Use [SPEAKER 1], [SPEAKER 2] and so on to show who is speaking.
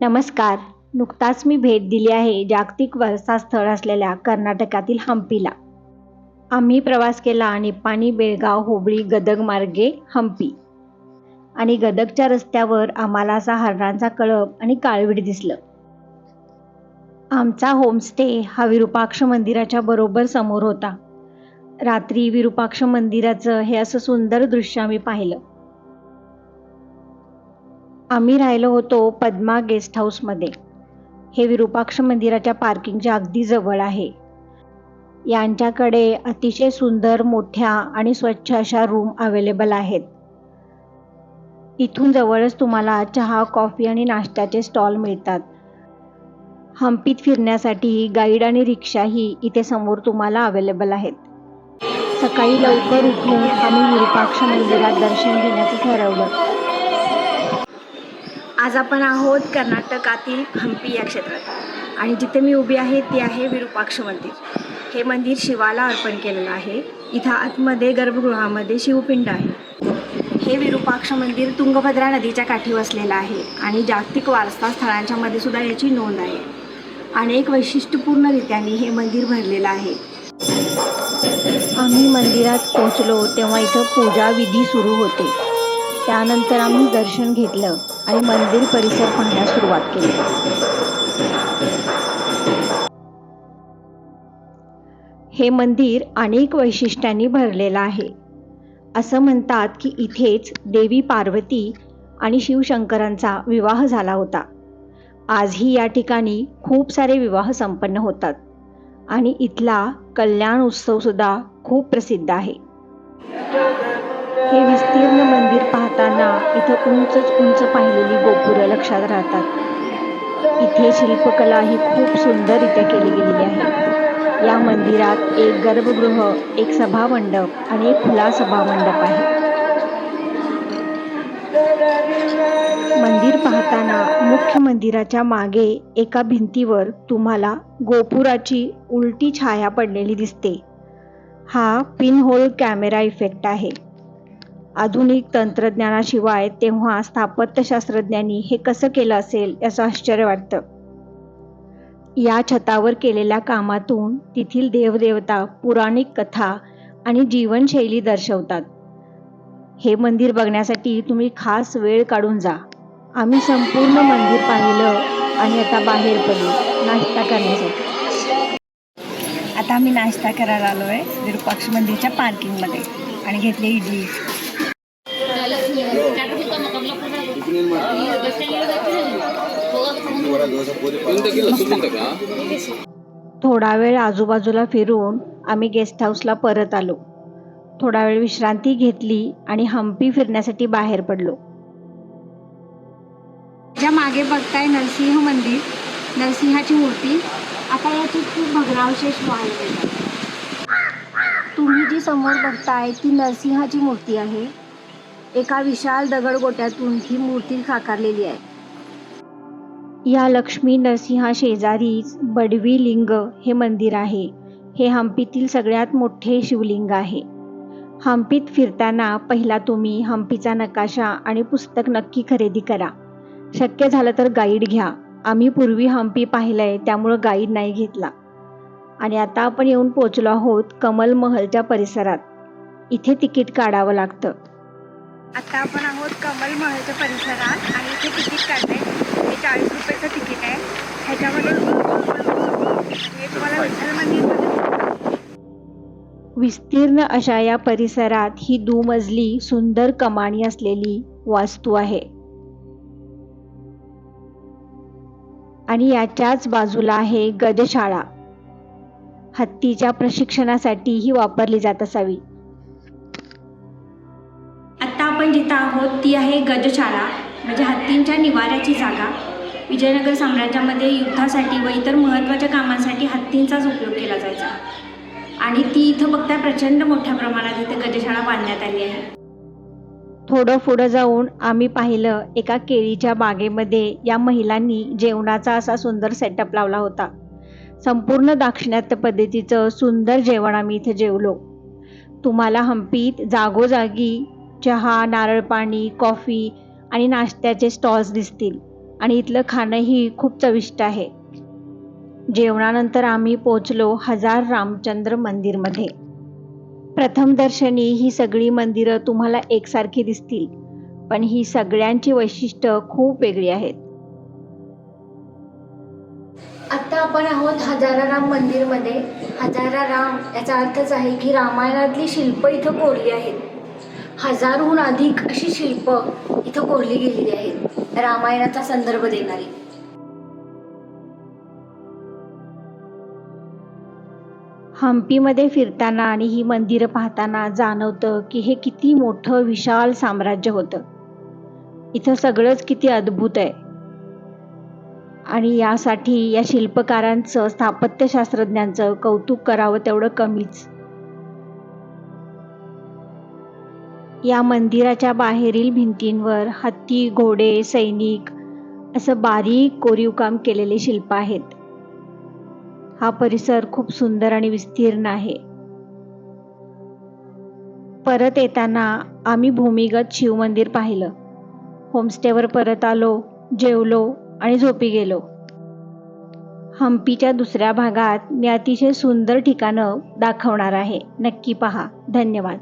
[SPEAKER 1] नमस्कार. नुकताच मी भेट दिली आहे जागतिक वारसा स्थळ असलेल्या कर्नाटकातील हम्पीला आम्ही प्रवास केला निप्पाणी बेळगाव होबळी गदग मार्गे हम्पी आणि गदगच्या रस्त्यावर आम्हाला असा हरणांचा कळप आणि काळवीट दिसलं. आमचा होमस्टे हा विरूपाक्ष मंदिराच्या बरोबर समोर होता. रात्री विरूपाक्ष मंदिराचं हे असं सुंदर दृश्य आम्ही पाहिलं. आम्ही राहिलो होतो पद्मा गेस्ट हाऊसमध्ये. हे विरूपाक्ष मंदिराच्या पार्किंगच्या अगदी जवळ आहे. यांच्याकडे अतिशय सुंदर मोठ्या आणि स्वच्छ अशा रूम अवेलेबल आहेत. इथून जवळच तुम्हाला चहा कॉफी आणि नाश्त्याचे स्टॉल मिळतात. हम्पीत फिरण्यासाठी गाईड आणि रिक्षाही इथे समोर तुम्हाला अवेलेबल आहेत. सकाळी लवकर उठून आम्ही विरूपाक्ष मंदिरात दर्शन घेण्याचं ठरवलं. आज आपण आहोत कर्नाटकातील हम्पी या क्षेत्रात. आणि जिथे मी उभी आहे ती आहे विरूपाक्ष मंदिर. हे मंदिर शिवाला अर्पण केलेलं आहे. इथं आतमध्ये गर्भगृहामध्ये शिवपिंड आहे. हे विरूपाक्ष मंदिर तुंगभद्रा नदीच्या काठी वसलेलं आहे आणि जागतिक वारसा स्थळांच्या मध्ये सुद्धा याची नोंद आहे. अनेक वैशिष्ट्यपूर्णरित्याने हे मंदिर भरलेलं आहे. आम्ही मंदिरात पोहोचलो तेव्हा इथं पूजा विधी सुरू होते. त्यानंतर आम्ही दर्शन घेतलं. आणि मंदिर परिसर पाहण्यास सुरुवात केली. हे मंदिर अनेक वैशिष्ट्यांनी भरलेलं आहे. असं म्हणतात की इथेच देवी पार्वती आणि शिवशंकरांचा विवाह झाला होता. आजही या ठिकाणी खूप सारे विवाह संपन्न होतात आणि इथला कल्याण उत्सव सुद्धा खूप प्रसिद्ध आहे. हे विस्तीर्ण मंदिर पाहताना इथं उंचच उंच पाहिलेली गोपुरं लक्षात राहतात. इथे शिल्पकला ही खूप सुंदररित्या केली गेलेली आहे. या मंदिरात एक गर्भगृह एक सभामंडप आणि एक खुला सभामंडप आहे. मंदिर पाहताना मुख्य मंदिराच्या मागे एका भिंतीवर तुम्हाला गोपुराची उलटी छाया पडलेली दिसते. हा पिनहोल कॅमेरा इफेक्ट आहे. आधुनिक तंत्रज्ञानाशिवाय तेव्हा स्थापत्यशास्त्रज्ञांनी हे कसं केलं असेल याचं आश्चर्य वाटतं. या छतावर केलेल्या कामातून तेथील देवदेवता पुराणिक कथा आणि जीवनशैली दर्शवतात. हे मंदिर बघण्यासाठी तुम्ही खास वेळ काढून जा. आम्ही संपूर्ण मंदिर पाहिलं आणि आता बाहेर पडलो नाश्ता करण्यासाठी. आता आम्ही नाश्ता करायला आलो आहे विरूपाक्ष मंदिरच्या पार्किंगमध्ये आणि घेतले इडली. थोडा वेळ आजूबाजूला फिरून आम्ही गेस्ट हाऊसला परत आलो. थोडा वेळ विश्रांती घेतली आणि हम्पी फिरण्यासाठी बाहेर पडलो. ज्या मागे बघताय नरसिंह मंदिर नरसिंहाची मूर्ती आता याची खूप भग्नावशेष वाढले तुम्ही जी समोर बघताय ती नरसिंहाची मूर्ती आहे. एका विशाल दगडगोट्यातून ही मूर्ती साकारलेली आहे. या लक्ष्मी नरसिंहा शेजारीच बडवी लिंग हे मंदिर आहे. हे हम्पीतील सगळ्यात मोठे शिवलिंग आहे. हम्पीत फिरताना पहिला तुम्ही हम्पीचा नकाशा आणि पुस्तक नक्की खरेदी करा. शक्य झालं तर गाईड घ्या. आम्ही पूर्वी हम्पी पाहिलंय त्यामुळं गाईड नाही घेतला. आणि आता आपण येऊन पोचलो आहोत कमल महलच्या परिसरात. इथे तिकीट काढावं लागतं. आता आपण आहोत कमल महलच्या परिसरात आणि इथे तिकीट काढलंय. हे चाळीस रुपयाचं तिकीट आहे. ह्याच्यामध्ये हे तुम्हाला विठ्ठल मंदिर विस्तीर्ण अशा या परिसरात ही दुमजली सुंदर कमानी असलेली वास्तू आहे. आणि याच्याच बाजूला आहे गजशाळा. हत्तीच्या प्रशिक्षणासाठी ही वापरली जात असावी. आपण जिथं आहोत ती आहे गजशाला म्हणजे हत्तींच्या निवाऱ्याची जागा. विजयनगर साम्राज्यामध्ये युद्धासाठी व इतर महत्त्वाच्या कामांसाठी हत्तींचाच उपयोग केला जायचा. आणि ती इथं बघता प्रचंड मोठ्या प्रमाणात इथं गजशाळा बांधण्यात आली आहे. थोडं पुढं जाऊन आम्ही पाहिलं एका केळीच्या बागेमध्ये या महिलांनी जेवणाचा असा सुंदर सेटअप लावला होता. संपूर्ण दाक्षिणात्य पद्धतीचं सुंदर जेवण आम्ही इथे जेवलो. तुम्हाला हम्पीत जागोजागी चहा नारळ पाणी कॉफी आणि नाश्त्याचे स्टॉल्स दिसतील. आणि इथलं खाणंही खूप चविष्ट आहे. जेवणानंतर आम्ही पोचलो हजार रामचंद्र मंदिरमध्ये. प्रथम दर्शनी ही सगळी मंदिरं तुम्हाला एकसारखी दिसतील पण ही सगळ्यांची वैशिष्ट्य खूप वेगळी आहेत. आता आपण आहोत हजाराराम मंदिरमध्ये. हजाराराम याचा अर्थच आहे की रामायणातली शिल्प इथं कोरली आहेत. हजारहून अधिक अशी शिल्प इथं कोरली गेलेली आहेत. रामायणाचा संदर्भ देणारी. हम्पीमध्ये फिरताना आणि ही मंदिरं पाहताना जाणवतं की हे किती मोठं विशाल साम्राज्य होतं. इथं सगळंच किती अद्भुत आहे. आणि यासाठी या शिल्पकारांचं स्थापत्यशास्त्रज्ञांचं कौतुक करावं तेवढं कमीच. या मंदिराच्या बाहेरील भिंतींवर हत्ती घोडे सैनिक असं बारीक कोरीव काम केलेले शिल्प आहेत. हा परिसर खूप सुंदर आणि विस्तीर्ण आहे. परत येताना आम्ही भूमिगत शिवमंदिर पाहिलं. होमस्टेवर परत आलो जेवलो आणि झोपी गेलो. हम्पीच्या दुसऱ्या भागात मी अतिशय सुंदर ठिकाणं दाखवणार आहे. नक्की पहा. धन्यवाद.